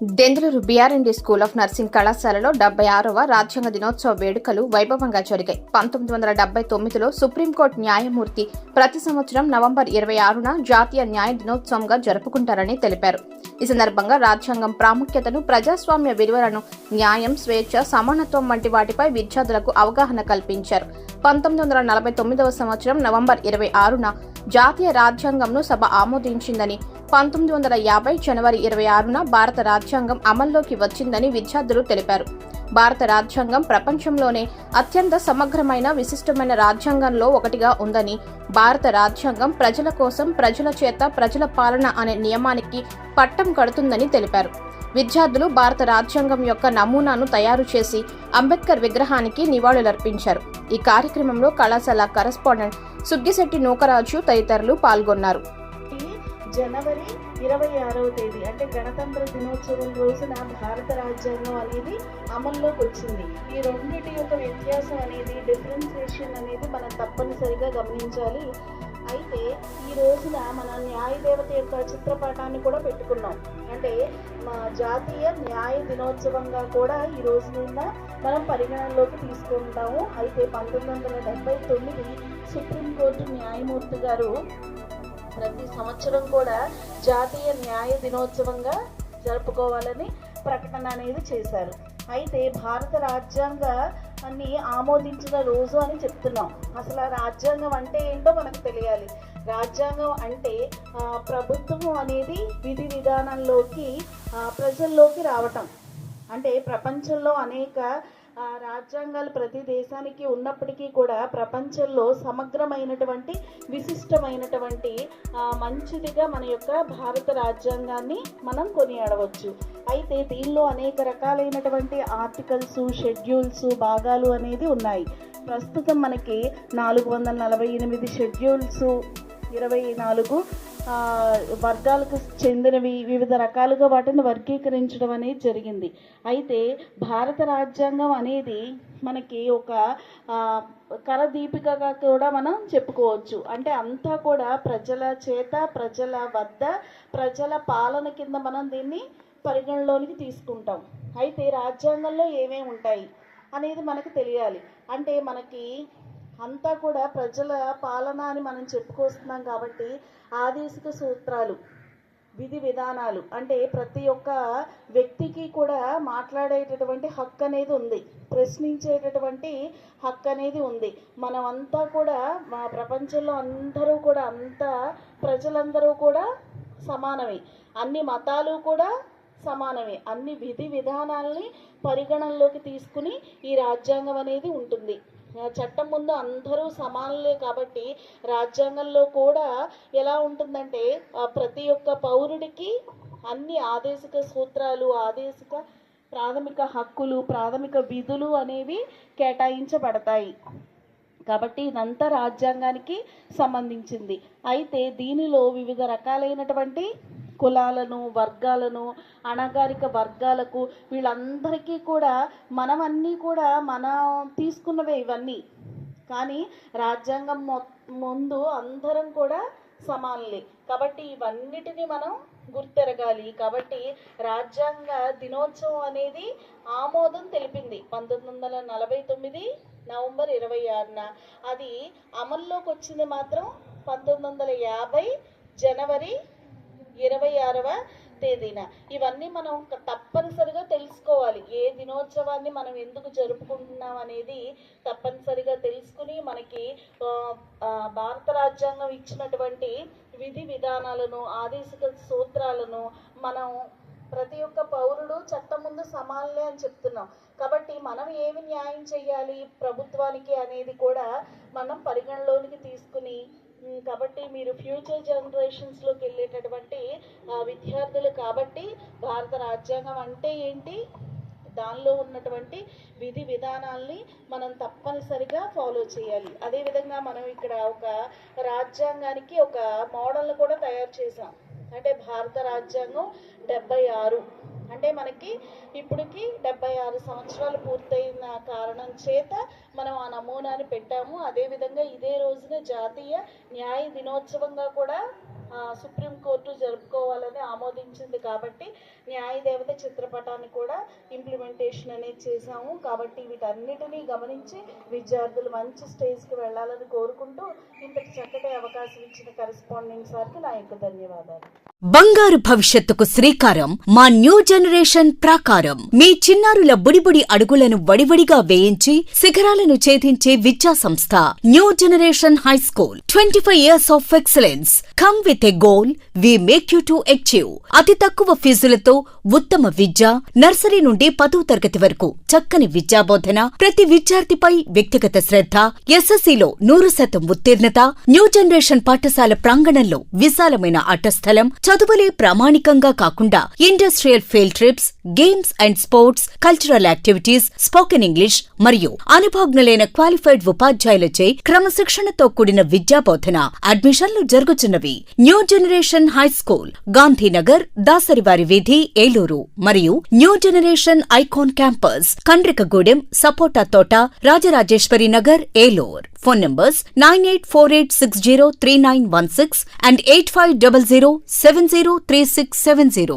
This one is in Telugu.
Denduluru BRMD school of nursing కళాశాలలో డెబ్బై ఆరవ రాజ్యాంగ దినోత్సవ వేడుకలు వైభవంగా జరిగాయి. పంతొమ్మిది వందల డెబ్బై తొమ్మిదిలో సుప్రీంకోర్టు న్యాయమూర్తి ప్రతి సంవత్సరం నవంబర్ ఇరవై ఆరున జాతీయ న్యాయ దినోత్సవంగా జరుపుకుంటారని తెలిపారు. ఈ సందర్భంగా రాజ్యాంగం ప్రాముఖ్యతను ప్రజాస్వామ్య విలువలను న్యాయం స్వేచ్ఛ సమానత్వం వంటి వాటిపై విద్యార్థులకు అవగాహన కల్పించారు. పంతొమ్మిది వందల నలభై తొమ్మిదవ సంవత్సరం నవంబర్ ఇరవై ఆరున జాతీయ రాజ్యాంగంను సభ ఆమోదించిందని పంతొమ్మిది వందల యాభై జనవరి ఇరవై ఆరున భారత రాజ్యాంగం అమల్లోకి వచ్చిందని విద్యార్థులు తెలిపారు. భారత రాజ్యాంగం ప్రపంచంలోనే అత్యంత సమగ్రమైన విశిష్టమైన రాజ్యాంగంలో ఒకటిగా ఉందని భారత రాజ్యాంగం ప్రజల కోసం ప్రజల చేత ప్రజల పాలన అనే నియమానికి పట్టం కడుతుందని తెలిపారు. విద్యార్థులు భారత రాజ్యాంగం యొక్క నమూనాను తయారు చేసి అంబేద్కర్ విగ్రహానికి నివాళులర్పించారు. ఈ కార్యక్రమంలో కళాశాల కరస్పాండెంట్ సుగ్గిశెట్టి నూకరాజు తదితరులు పాల్గొన్నారు. జనవరి ఇరవై ఆరవ తేదీ అంటే గణతంత్ర దినోత్సవం రోజున భారత రాజ్యాంగం అనేది అమల్లోకి వచ్చింది. ఈ రెండింటి యొక్క వ్యత్యాసం అనేది డిఫరెన్సియేషన్ అనేది మనం తప్పనిసరిగా గమనించాలి. అయితే ఈ రోజున మన న్యాయ దేవత యొక్క చిత్రపటాన్ని కూడా పెట్టుకున్నాం. అంటే మా జాతీయ న్యాయ దినోత్సవంగా కూడా ఈ రోజు నిన్న మనం పరిగణనలోకి తీసుకుంటాము. అయితే పంతొమ్మిది వందల డెబ్బై తొమ్మిది సుప్రీంకోర్టు న్యాయమూర్తి గారు ప్రతి సంవత్సరం కూడా జాతీయ న్యాయ దినోత్సవంగా జరుపుకోవాలని ప్రకటన అనేది చేశారు. అయితే భారత రాజ్యాంగ అన్ని ఆమోదించిన రోజు అని చెప్తున్నాం. అసలు ఆ రాజ్యాంగం అంటే ఏంటో మనకు తెలియాలి. రాజ్యాంగం అంటే ప్రభుత్వం అనేది విధి విధానంలోకి ప్రజల్లోకి రావటం. అంటే ప్రపంచంలో అనేక ఆ, రాజ్యాంగాలు ప్రతి దేశానికి ఉన్నప్పటికీ కూడా ప్రపంచంలో సమగ్రమైనటువంటి విశిష్టమైనటువంటి మంచిదిగా మన యొక్క భారత రాజ్యాంగాన్ని మనం కొనియాడవచ్చు. అయితే దీనిలో అనేక రకాలైనటువంటి ఆర్టికల్స్ షెడ్యూల్స్ భాగాలు అనేది ఉన్నాయి. ప్రస్తుతం మనకి నాలుగు వందల నలభై ఎనిమిది షెడ్యూల్స్ ఇరవై నాలుగు వర్గాలకు చెందినవి వివిధ రకాలుగా వాటిని వర్గీకరించడం అనేది జరిగింది. అయితే భారత రాజ్యాంగం అనేది మనకి ఒక ఆ, కరదీపికగా కూడా మనం చెప్పుకోవచ్చు. అంటే అంతా కూడా ప్రజల చేత ప్రజల వద్ద ప్రజల పాలన కింద మనం దీన్ని పరిగణలోనికి తీసుకుంటాం. అయితే రాజ్యాంగంలో ఏమేమి ఉంటాయి అనేది మనకు తెలియాలి. అంటే మనకి అంతా కూడా ప్రజల పాలన అని మనం చెప్పుకొస్తున్నాం కాబట్టి ఆదేశిక సూత్రాలు విధి విధానాలు అంటే ప్రతి ఒక్క వ్యక్తికి కూడా మాట్లాడేటటువంటి హక్కు అనేది ఉంది. ప్రశ్నించేటటువంటి హక్కు అనేది ఉంది. మనం అంతా కూడా మా ప్రపంచంలో అందరూ కూడా అంతా ప్రజలందరూ కూడా సమానమే. అన్ని మతాలు కూడా సమానమే. అన్ని విధి విధానాల్ని పరిగణనలోకి తీసుకుని ఈ రాజ్యాంగం అనేది ఉంటుంది. చట్టం ముందు అందరూ సమానులే కాబట్టి రాజ్యాంగంలో కూడా ఎలా ఉంటుందంటే ప్రతి ఒక్క పౌరుడికి అన్ని ఆదేశిక సూత్రాలు ఆదేశిక ప్రాథమిక హక్కులు ప్రాథమిక విధులు అనేవి కేటాయించబడతాయి. కాబట్టి ఇదంతా రాజ్యాంగానికి సంబంధించింది. అయితే దీనిలో వివిధ రకాలైనటువంటి కులాలను వర్గాలను అణగారిక వర్గాలకు వీళ్ళందరికీ కూడా మనం అన్నీ కూడా మనం తీసుకున్నవే ఇవన్నీ. కానీ రాజ్యాంగం మొ- ముందు అందరం కూడా సమానులే. కాబట్టి ఇవన్నిటిని మనం గుర్తెరగాలి. కాబట్టి రాజ్యాంగ దినోత్సవం అనేది ఆమోదం తెలిపింది పంతొమ్మిది వందల నలభై తొమ్మిది నవంబర్ ఇరవై ఆరున. అది అమల్లోకి వచ్చింది మాత్రం పంతొమ్మిది వందల యాభై జనవరి ఇరవై ఆరవ తేదీన. ఇవన్నీ మనం తప్పనిసరిగా తెలుసుకోవాలి. ఏ దినోత్సవాన్ని మనం ఎందుకు జరుపుకుంటున్నాం అనేది తప్పనిసరిగా తెలుసుకుని మనకి భారత రాజ్యాంగం ఇచ్చినటువంటి విధి విధానాలను ఆదేశిక సూత్రాలను మనం ప్రతి ఒక్క పౌరుడు చట్టం ముందు సమానులే అని చెప్తున్నాం. కాబట్టి మనం ఏమి న్యాయం చేయాలి ప్రభుత్వానికి అనేది కూడా మనం పరిగణలోనికి తీసుకుని కాబట్టి మీరు ఫ్యూచర్ జనరేషన్స్లోకి వెళ్ళేటటువంటి విద్యార్థులు కాబట్టి భారత రాజ్యాంగం అంటే ఏంటి? దానిలో ఉన్నటువంటి విధి విధానాల్ని మనం తప్పనిసరిగా ఫాలో చేయాలి. అదేవిధంగా మనం ఇక్కడ ఒక రాజ్యాంగానికి ఒక మోడల్ని కూడా తయారు చేసాం. అంటే భారత రాజ్యాంగం డెబ్బై ఆరు. అంటే మనకి ఇప్పటికి డెబ్బై ఆరు సంవత్సరాలు పూర్తయిన కారణం చేత మనం ఆ నమూనాని పెట్టాము. అదేవిధంగా ఇదే రోజున జాతీయ న్యాయ దినోత్సవంగా కూడా సుప్రీంకోర్టు జరుపుకోవాలని ఆమోదించింది కాబట్టి న్యాయదేవత చిత్రపటాన్ని కూడా ఇంప్లిమెంటేషన్ అనేది చేశాము. కాబట్టి వీటన్నిటినీ గమనించి విద్యార్థులు మంచి స్టేజ్కి వెళ్ళాలని కోరుకుంటూ ఇంతటి చక్కటి అవకాశం ఇచ్చిన కరెస్పాండింగ్ సార్కి నా యొక్క ధన్యవాదాలు. బంగారు భవిష్యత్తుకు శ్రీకారం మా న్యూ జనరేషన్ ప్రాకారం. మీ చిన్నారుల బుడిబుడి అడుగులను వడివడిగా వేయించి శిఖరాలను ఛేదించే విద్యా సంస్థ new generation high school. Twenty five years of excellence come with a goal we make you to achieve. అతి తక్కువ ఫీజులతో ఉత్తమ విద్య నర్సరీ నుండి పదవ తరగతి వరకు చక్కని విద్యాబోధన ప్రతి విద్యార్థిపై వ్యక్తిగత శ్రద్ధ ఎస్ఎస్సిలో నూరు శాతం ఉత్తీర్ణత న్యూ జనరేషన్ పాఠశాల ప్రాంగణంలో విశాలమైన ఆటస్థలం చదువులే ప్రామాణికంగా కాకుండా industrial field trips games and sports cultural activities spoken English మరియు అనుభవజ్ఞులైన క్వాలిఫైడ్ ఉపాధ్యాయులచే క్రమశిక్షణతో కూడిన విద్యాబోధన అడ్మిషన్లు జరుగుతున్నవి. New generation high school Gandhinagar దాసరివారి వీధి ఏలూరు మరియు new generation icon campus Kandrikagudem సపోటా తోట Rajarajeshwari Nagar Eluru phone numbers nine eight four eight six zero three nine one six and eight five double zero seven zero three six seven zero